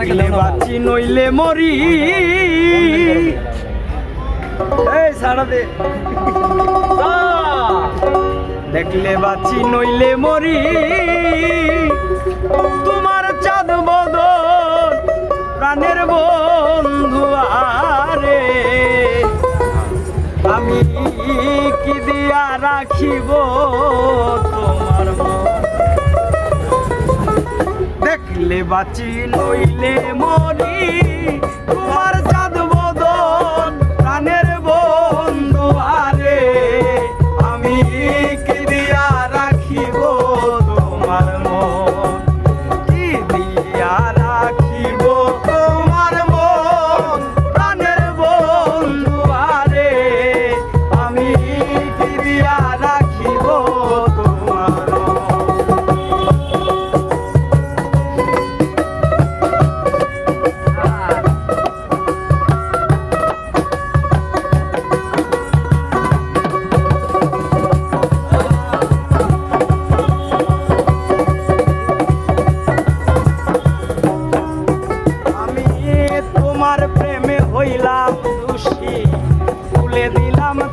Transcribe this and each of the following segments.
দেখলে বাঁচি নইলে মরি। এই সারা দে। দেখলে বাঁচি নইলে মরি। তোমার চাঁদ বদল প্রাণের বন্ধু আরে। আমি কি দিয়া রাখিব তোমার মন? দেখলে বাঁচি নইলে মরি তোমার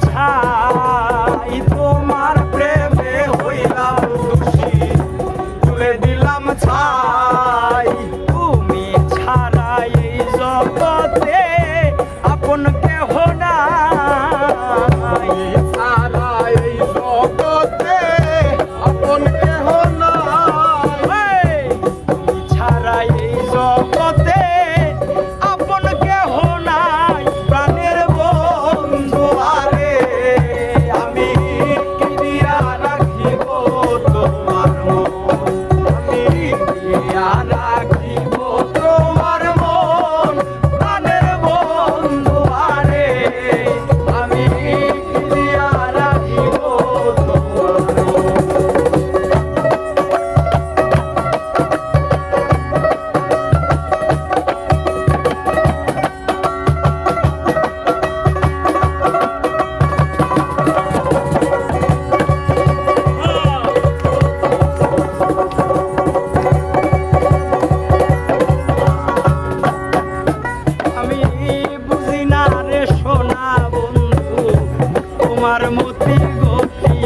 ছাই তোমার প্রেমে দিলাম তুমি ছাড়াই এই সোনা বন্ধু, তোমার মতি গতি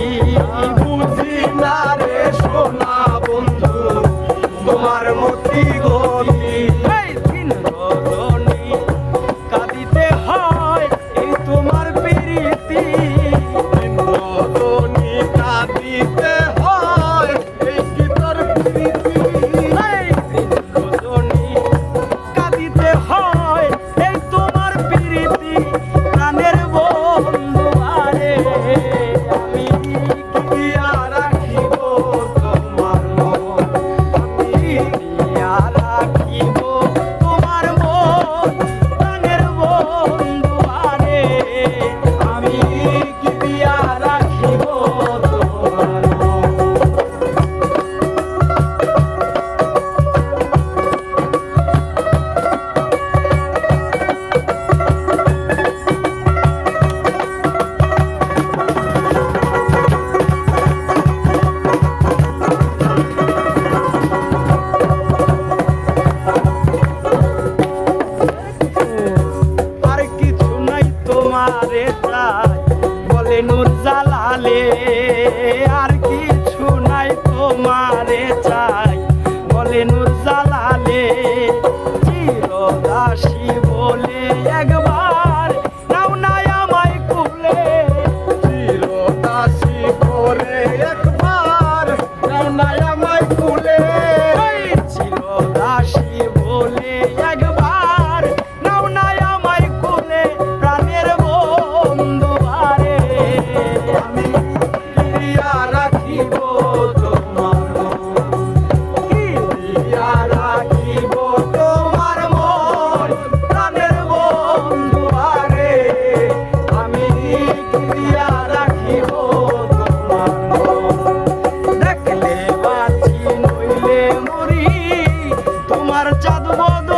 বুঝি না রে সোনা বন্ধু, তোমার মতি গতি। কাঁদিতে হয়, এই তোমার প্রীতি। কাঁদিতে আমি আর কিছু নাই, তোমারে চাই বলে নুর জালালে। চিরদাসী বলে একবার নাও নাই আমায় কুলে। চিরদাসী করে একবার যাও না আমায় কুলে। চিরদাসী দেখলে